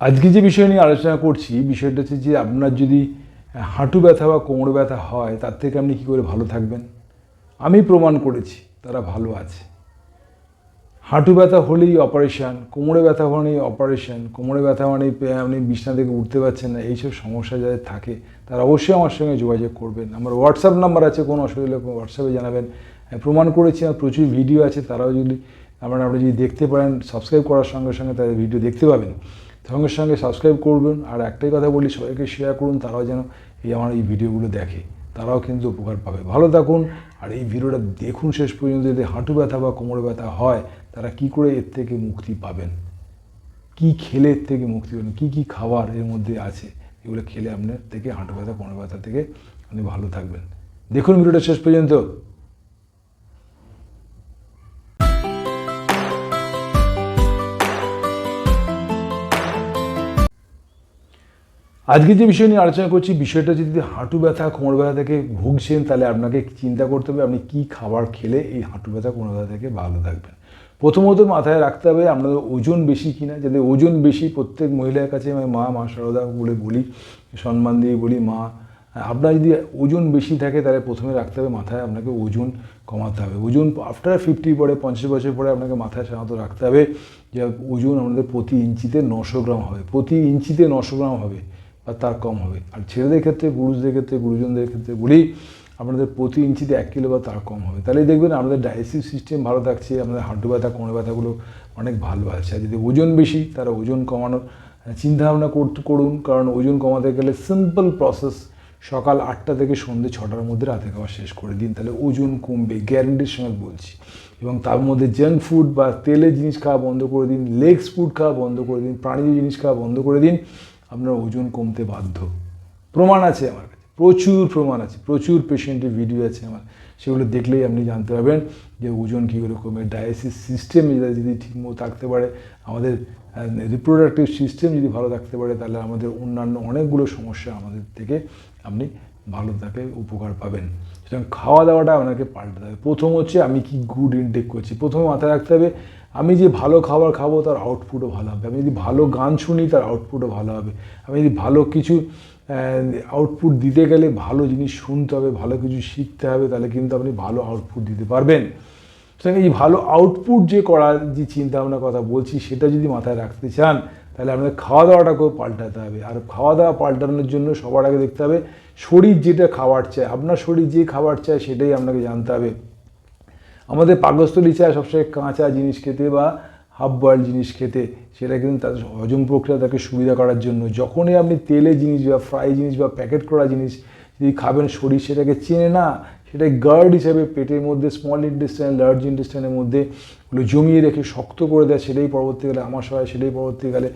আজকে যে বিষয় নিয়ে আলোচনা করছি, বিষয়টা হচ্ছে যে আপনার যদি হাঁটু ব্যথা বা কোমর ব্যথা হয়, তার থেকে আপনি কী করে ভালো থাকবেন? আমি প্রমাণ করেছি, তারা ভালো আছে। হাঁটু ব্যথা হলেই অপারেশান কোমরে ব্যথা হলেই অপারেশান কোমরে ব্যথা মানে আপনি বিছনা থেকে উঠতে পারছেন না, এইসব সমস্যা যাদের থাকে, তারা অবশ্যই আমার সঙ্গে যোগাযোগ করবেন। আমার হোয়াটসঅ্যাপ নাম্বার আছে, কোনো অসুবিধা হোয়াটসঅ্যাপে জানাবেন। প্রমাণ করেছি আর প্রচুর ভিডিও আছে, তারাও যদি আপনারা আপনি যদি দেখতে পারেন সাবস্ক্রাইব করার সঙ্গে সঙ্গে তাদের ভিডিও দেখতে পাবেন। সঙ্গে সঙ্গে সাবস্ক্রাইব করবেন। আর একটাই কথা বলি, সবাইকে শেয়ার করুন, তারাও যেন এই আমার এই ভিডিওগুলো দেখে। তারাও কিন্তু উপকার পাবে। ভালো থাকুন, আর এই ভিডিওটা দেখুন শেষ পর্যন্ত। যদি হাঁটু ব্যথা বা কোমর ব্যথা হয়, তারা কি করে এর থেকে মুক্তি পাবেন? কি খেলে এর থেকে মুক্তি পাবেন? কী কী খাবার এর মধ্যে আছে? এগুলো খেলে আপনার থেকে হাঁটু ব্যথা, কোমর ব্যথা থেকে আপনি ভালো থাকবেন। দেখুন ভিডিওটা শেষ পর্যন্ত। আজকে যে বিষয় নিয়ে আলোচনা করছি, বিষয়টা যদি হাঁটু ব্যথা, কোমর ব্যথা থেকে ভুগছেন, তাহলে আপনাকে চিন্তা করতে হবে? আপনি কী খাবার খেলে এই হাঁটু ব্যথা, কোমর ব্যথা থেকে ভালো থাকবেন? প্রথমত মাথায় রাখতে হবে আপনাদের ওজন বেশি কিনা যাদের ওজন বেশি প্রত্যেক মহিলার কাছে আমি মা মা সারদা বলে বলি, সম্মান দিয়ে বলি, মা, আপনার যদি ওজন বেশি থাকে, তাহলে প্রথমে রাখতে হবে মাথায় আপনাকে ওজন কমাতে হবে। ওজন আফটার ফিফটি পরে, পঞ্চাশ বছর পরে আপনাকে মাথায় সাধারণত রাখতে হবে যে ওজন আমাদের প্রতি ইঞ্চিতে নশো গ্রাম হবে, প্রতি ইঞ্চিতে নশো গ্রাম হবে। বা তার কম হবে। আর ছেলেদের ক্ষেত্রে, পুরুষদের ক্ষেত্রে, গুরুজনদের ক্ষেত্রে বলি, আপনাদের প্রতি ইঞ্চিতে এক কিলো বা তার কম হবে। তাহলে দেখবেন আমাদের ডায়ালিসিস সিস্টেম ভালো থাকছে, আমাদের হাঁটু ব্যথা, কোমর ব্যথাগুলো অনেক ভালো আছে। আর যদি ওজন বেশি তারা ওজন কমানোর চিন্তাভাবনা করতে, করুন। কারণ ওজন কমাতে গেলে সিম্পল প্রসেস সকাল আটটা থেকে সন্ধ্যে ছটার মধ্যে রাতে খাওয়া শেষ করে দিন। তাহলে ওজন কমবে গ্যারেন্টির সঙ্গে বলছি। এবং তার মধ্যে জাঙ্ক ফুড বা তেলের জিনিস খাওয়া বন্ধ করে দিন লেগস ফুড খাওয়া বন্ধ করে দিন, প্রাণীজ জিনিস খাওয়া বন্ধ করে দিন। আপনার ওজন কমতে বাধ্য। প্রমাণ আছে আমার কাছে। প্রচুর প্রমাণ আছে। প্রচুর পেশেন্টের ভিডিও আছে আমার। সেগুলো দেখলেই আপনি জানতে পারবেন যে ওজন কী করে ডায়াসিস সিস্টেম যদি ঠিকমতো থাকতে পারে, আমাদের রিপ্রোডাক্টিভ সিস্টেম যদি ভালো থাকতে পারে, তাহলে আমাদের অন্যান্য অনেকগুলো সমস্যা আমাদের থেকে আপনি ভালো থাকে উপকার পাবেন। সুতরাং খাওয়া দাওয়াটা আপনাকে পাল্টাতে হবে প্রথম হচ্ছে আমি কি গুড ইনটেক করছি। প্রথমে মাথায় রাখতে হবে, আমি যে ভালো খাবার খাব তার আউটপুটও ভালো হবে। আমি যদি ভালো গান শুনি তার আউটপুটও ভালো হবে। আমি যদি ভালো কিছু আউটপুট দিতে গেলে ভালো জিনিস শুনতে হবে, ভালো কিছু শিখতে হবে, তাহলে কিন্তু আপনি ভালো আউটপুট দিতে পারবেন। সুতরাং এই ভালো আউটপুট যে করার যে চিন্তা ভাবনার কথা বলছি, সেটা যদি মাথায় রাখতে চান তাহলে আপনাদের খাওয়া দাওয়াটাকেও পাল্টাতে হবে। আর খাওয়া দাওয়া পাল্টানোর জন্য সবার আগে দেখতে হবে, শরীর যেটা খাবার চায়, আপনার শরীর যে খাবার চায় সেটাই আপনাকে জানতে হবে। আমাদের পাকস্থলী চায় সবসময় কাঁচা জিনিস খেতে বা হাফ বয়েল জিনিস খেতে, সেটা কিন্তু তাদের হজম প্রক্রিয়া তাকে সুবিধা করার জন্য। যখনই আপনি তেলে জিনিস বা ফ্রাই জিনিস বা প্যাকেট করা জিনিস যদি খাবেন, শরীর সেটাকে চেনে না সেটা গার্ড হিসেবে পেটের মধ্যে স্মল ইন্টেস্টাইন লার্জ ইন্টেস্টাইনের মধ্যে ওগুলো জমিয়ে রেখে শক্ত করে দেয়, সেটাই পরবর্তীকালে আমাশয় সেটাই পরবর্তীকালে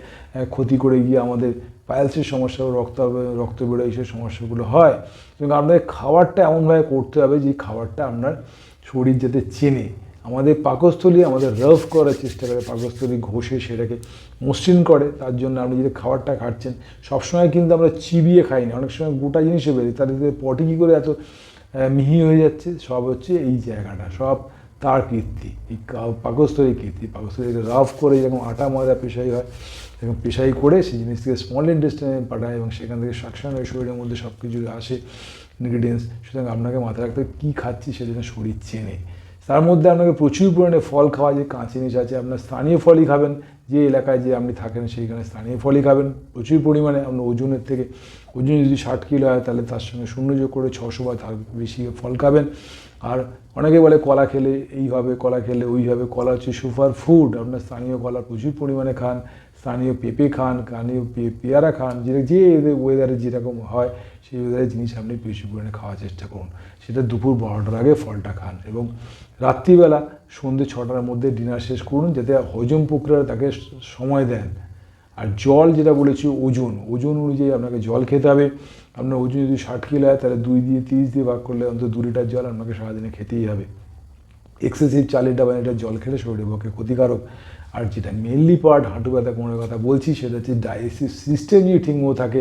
ক্ষতি করে গিয়ে আমাদের পাইলসের সমস্যা, রক্ত রক্ত বেরোয় এইসব সমস্যাগুলো হয়। কিন্তু আপনাদের খাবারটা এমনভাবে করতে হবে যে খাবারটা আপনার শরীর যাতে চেনে। আমাদের পাকস্থলী আমাদের রাফ করার চেষ্টা করে, পাকস্থলী ঘষে সেটাকে মসৃণ করে। তার জন্য আপনি যদি খাবারটা খাচ্ছেন, সবসময় কিন্তু আমরা চিবিয়ে খাই না। অনেক সময় গোটা জিনিসে বেরিয়ে। তাদের পটে কী করে এত মিহি হয়ে যাচ্ছে, সব হচ্ছে এই জায়গাটা, সব তার কীর্তি, এই পাকস্তরী কীর্তি। পাকস্থলীকে রাফ করে যেরকম আটা, ময়দা পেশাই হয় এবং পেশাই করে সেই জিনিস থেকে স্মল ইন্টেস্টাইনে পাঠায় এবং সেখান থেকে সাকশন হয়ে শরীরের মধ্যে সব কিছু আসে ইনগ্রিডিয়েন্টস সুতরাং আপনাকে মাথায় রাখতে কী খাচ্ছি সেটা শরীর চেনে। তার মধ্যে আপনাকে প্রচুর পরিমাণে ফল খাওয়া যে কাঁচা জিনিস আছে, আপনার স্থানীয় ফলই খাবেন, যে এলাকায় যে আপনি থাকেন সেইখানে স্থানীয় ফলই খাবেন। প্রচুর পরিমাণে আপনার ওজনের থেকে, ওজন যদি ষাট কিলো হয়, তাহলে তার সঙ্গে শূন্য যোগ করে ছশো বা তার বেশি ফল খাবেন। আর অনেকে বলে কলা খেলে এইভাবে, কলা খেলে ওইভাবে, কলা হচ্ছে সুপার ফুড আপনার স্থানীয় কলা প্রচুর পরিমাণে খান স্থানীয় পেঁপে খান, স্থানীয় পেয়ারা খান যেটা যে ওয়েদারে যেরকম হয়, সেই ওয়েদারের জিনিস আপনি বেশি পরিমাণে খাওয়ার চেষ্টা করুন। সেটা দুপুর বারোটার আগে ফলটা খান এবং রাত্রিবেলা সন্ধ্যে ছটার মধ্যে ডিনার শেষ করুন, যাতে হজম প্রক্রিয়া তাকে সময় দেন। আর জল যেটা বলেছি, ওজন। ওজন অনুযায়ী আপনাকে জল খেতে হবে। আপনার ওজন যদি ষাট কিলো হয়, তাহলে দুই দিয়ে তিরিশ দিয়ে ভাগ করলে অন্তত দু লিটার জল আপনাকে সারাদিনে খেতেই হবে। এক্সেসিভ চার লিটার বা লিটার জল খেলে শরীরের পক্ষে ক্ষতিকারক। আর যেটা মেনলি পার্ট হাঁটু ব্যথা, কোমরের কথা বলছি, সেটা হচ্ছে ডায়ালিসিস সিস্টেম যদি ঠিকমতো থাকে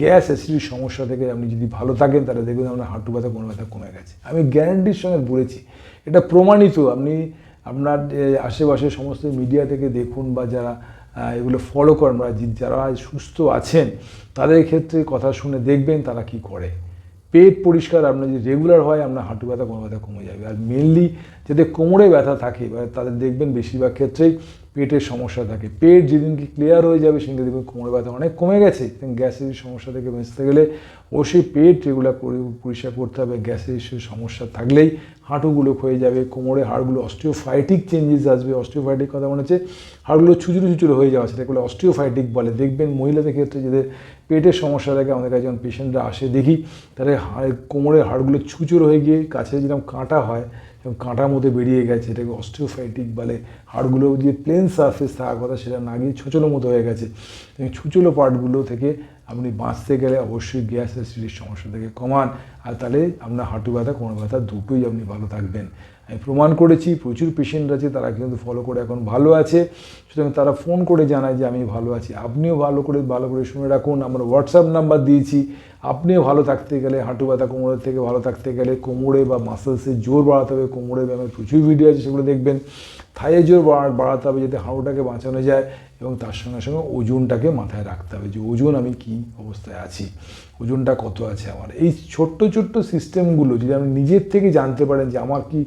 গ্যাস অ্যাসিডির সমস্যা থেকে আপনি যদি ভালো থাকেন, তাহলে দেখবেন আপনার হাঁটু ব্যথা কোনো ব্যথা কমে গেছে। আমি গ্যারান্টির সঙ্গে বলেছি, এটা প্রমাণিত। আপনি আপনার আশেপাশে সমস্ত মিডিয়া থেকে দেখুন বা যারা এগুলো ফলো করেন বা যারা সুস্থ আছেন, তাদের ক্ষেত্রে কথা শুনে দেখবেন তারা কি করে। পেট পরিষ্কার, আপনার যদি রেগুলার হয়, আপনার হাঁটু ব্যথা কোনো ব্যথা কমে যাবে। আর মেনলি যাদের কোমরে ব্যথা থাকে, তাদের দেখবেন বেশিরভাগ ক্ষেত্রেই পেটের সমস্যা থাকে। পেট যেদিনকে ক্লিয়ার হয়ে যাবে সেদিনকে দেখবেন কোমরে ব্যথা অনেক কমে গেছে। গ্যাসের সমস্যা থেকে বেঁচতে গেলে অবশ্যই পেট রেগুলার করে পরিষ্কার করতে হবে। গ্যাসের সমস্যা থাকলেই হাঁটুগুলো ক্ষয়ে যাবে, কোমরে হাড়গুলো অস্টিওফাইটিক চেঞ্জেস আসবে। অস্টিওফাইটিক কথা মনে হচ্ছে হাড়গুলো ছুচুরো ছুচুরো হয়ে যাওয়া সেটাকে বলে অস্টিওফাইটিক বলে। দেখবেন মহিলাদের ক্ষেত্রে যাদের পেটের সমস্যা থাকে, আমাদের কাছে যখন পেশেন্টরা আসে দেখি তাহলে হাড় কোমরের হাড়গুলো ছুচুরো হয়ে গিয়ে কাছে যেরকম কাঁটা হয় এবং কাঁটার মধ্যে বেরিয়ে গেছে, এটাকে অস্টিওফাইটিক বলে। হাড়গুলো যে প্লেন সারফেস থাকার কথা সেটা না গিয়ে ছোচলো মতো হয়ে গেছে। ছুচলো পার্টগুলো থেকে আপনি বাঁচতে গেলে অবশ্যই গ্যাস অ্যাসিডির সমস্যা থেকে কমান। আর তাহলে আপনার হাঁটু ব্যথা কোনো ব্যথা, দুটোই আপনি ভালো থাকবেন। আমি প্রমাণ করেছি, প্রচুর পেশেন্ট আছে, তারা কিন্তু ফলো করে এখন ভালো আছে। সুতরাং তারা ফোন করে জানায় যে আমি ভালো আছি। আপনিও ভালো করে ভালো করে শুনে রাখুন। আমরা হোয়াটসঅ্যাপ নাম্বার দিয়েছি। আপনিও ভালো থাকতে গেলে হাঁটু ব্যথা কোমরের থেকে ভালো থাকতে গেলে কোমরে বা মাসেলসের জোর বাড়াতে হবে। কোমরে ব্যায়ামের প্রচুর ভিডিও আছে, সেগুলো দেখবেন। থাইয়ে জোর বাড়া- বাড়াতে হবে যাতে হাঁটুটাকে বাঁচানো যায় এবং তার সঙ্গে সঙ্গে ওজনটাকে মাথায় রাখতে হবে যে ওজন আমি কি অবস্থায় আছি, ওজনটা কত আছে আমার। এই ছোট্ট ছোট্ট সিস্টেমগুলো যদি আপনি নিজের থেকে জানতে পারেন যে আমার কি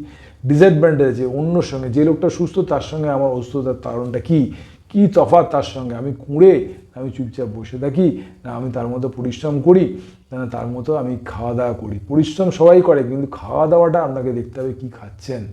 ডিসঅ্যাডভান্টেজ আছে অন্যর সঙ্গে। যে লোকটা সুস্থ, তার সঙ্গে আমার অসুস্থতার কারণটা কি? কি তফাৎ তার সঙ্গে? আমি কুঁড়ে, আমি চুপচাপ বসে থাকি, না, আমি তার মতো পরিশ্রম করি, না তার মতো আমি খাওয়া দাওয়া করি। পরিশ্রম সবাই করে, কিন্তু খাওয়া দাওয়াটা আপনাকে দেখতে হবে কী খাচ্ছেন।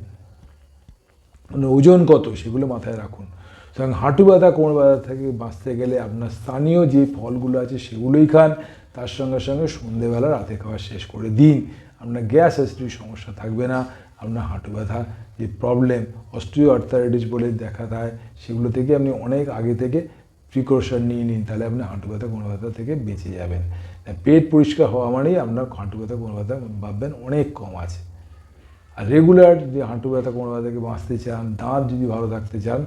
মানে ওজন কত, সেগুলো মাথায় রাখুন। সুতরাং হাঁটু ব্যথা, কোমর ব্যথা থেকে বাঁচতে গেলে আপনার স্থানীয় যে ফলগুলো আছে, সেগুলোই খান। তার সঙ্গে সঙ্গে সন্ধেবেলা রাতে খাওয়া শেষ করে দিন। আপনার গ্যাস, অ্যাসিডির সমস্যা থাকবে না। আপনার হাঁটু ব্যথা, যে প্রবলেম অস্ট্রিও আর্থারাইটিস বলে দেখা দেয় সেগুলো থেকে আপনি অনেক আগে থেকে প্রিকশন নিয়ে নিন, তাহলে আপনি হাঁটু ব্যথা, কোনো ব্যথা থেকে বেঁচে যাবেন। পেট পরিষ্কার হওয়া মানেই আপনার হাঁটু ব্যথা, কোনো ব্যথা ভাববেন অনেক কম আছে। আর রেগুলার যদি হাঁটু ব্যথা, কোনো ব্যথা থেকে বাঁচতে চান, দাঁত যদি ভালো থাকতে চান,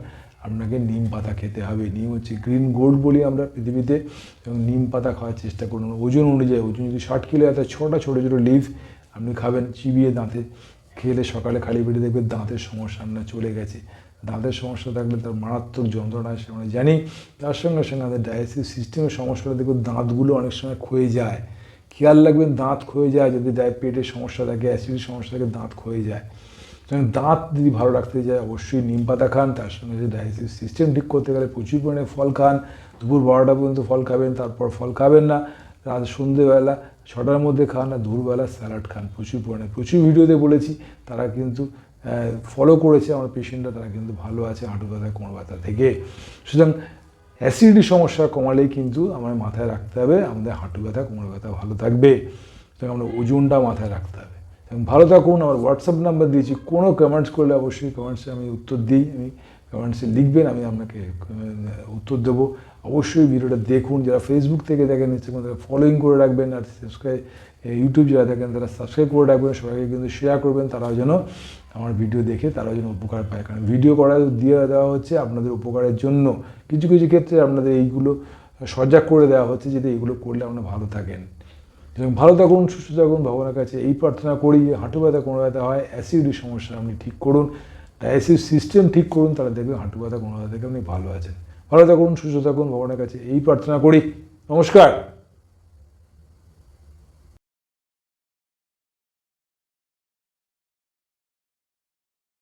আপনাকে নিম পাতা খেতে হবে। নিম হচ্ছে গ্রিন গোল্ড বলি আমরা পৃথিবীতে, এবং নিম পাতা খাওয়ার চেষ্টা করুন। ওজন অনুযায়ী, ওজন যদি ষাট কিলো আছে ছটা, ছোটো ছোটো লিভ আপনি খাবেন, চিবিয়ে দাঁতে। খেলে সকালে খালি পেটে দেখবে দাঁতের সমস্যা আপনার চলে গেছে। দাঁতের সমস্যা থাকলে তার মারাত্মক যন্ত্রণা আছে আমরা জানি। তার সঙ্গে সঙ্গে আমাদের ডায়াসিস সিস্টেমের সমস্যাটা দেখবে দাঁতগুলো অনেক সময় ক্ষয়ে যায়। খেয়াল রাখবেন, দাঁত ক্ষয়ে যায় যদি পেটের সমস্যা থাকে অ্যাসিডের সমস্যা থাকে, দাঁত ক্ষয়ে যায়। দাঁত যদি ভালো রাখতে যায় অবশ্যই নিম পাতা খান, তার সঙ্গে যদি ডায়াজেস্টিভ সিস্টেম ঠিক করতে গেলে প্রচুর পরিমাণে ফল খান। দুপুর বারোটা পর্যন্ত ফল খাবেন, তারপর ফল খাবেন না। রাত সন্ধেবেলা ছটার মধ্যে খান আর দুপুরবেলা স্যালাড খান। প্রচুর পরিমাণে, প্রচুর ভিডিওতে বলেছি, তারা কিন্তু ফলো করেছে আমার পেশেন্টরা তারা কিন্তু ভালো আছে, হাঁটু ব্যথা কোমর ব্যথা থেকে। সুতরাং অ্যাসিডিটি সমস্যা কমালেই কিন্তু আমার মাথায় রাখতে হবে, আমাদের হাঁটু ব্যথা, কোমর ব্যথা ভালো থাকবে। সুতরাং আমরা ওজনটা মাথায় রাখতে হবে। এবং ভালো থাকুন, আমার হোয়াটসঅ্যাপ নাম্বার দিয়েছি, কোনো কমেন্টস করলে অবশ্যই কমেন্টসে আমি উত্তর দিই, আমি কমেন্টসে লিখবেন, আমি আপনাকে উত্তর দেবো। অবশ্যই ভিডিওটা দেখুন। যারা ফেসবুক থেকে দেখেন ইনস্টাগ্রাম তারা ফলোইং করে রাখবেন, আর সাবস্ক্রাইব ইউটিউব যারা দেখেন, তারা সাবস্ক্রাইব করে রাখবেন, সবাইকে কিন্তু শেয়ার করবেন। তারাও যেন আমার ভিডিও দেখে, তারাও যেন উপকার পায়। কারণ ভিডিও করা, দিয়ে দেওয়া হচ্ছে আপনাদের উপকারের জন্য। কিছু কিছু ক্ষেত্রে আপনাদের এইগুলো সজাগ করে দেওয়া হচ্ছে, যাতে এইগুলো করলে আপনারা ভালো থাকেন। এবং ভালো থাকুন, সুস্থ থাকুন। ভগবানের কাছে এই প্রার্থনা করি হাঁটু ব্যথা, কোনো ব্যথা হয় অ্যাসিডের সমস্যা আপনি ঠিক করুন। ডায়াসিস সিস্টেম ঠিক করুন তারা দেখবেন হাঁটু ব্যথা, কোনো থেকে আপনি ভালো আছেন। ভালো থাকুন, সুস্থ থাকুন, ভগবানের কাছে এই প্রার্থনা করি। নমস্কার।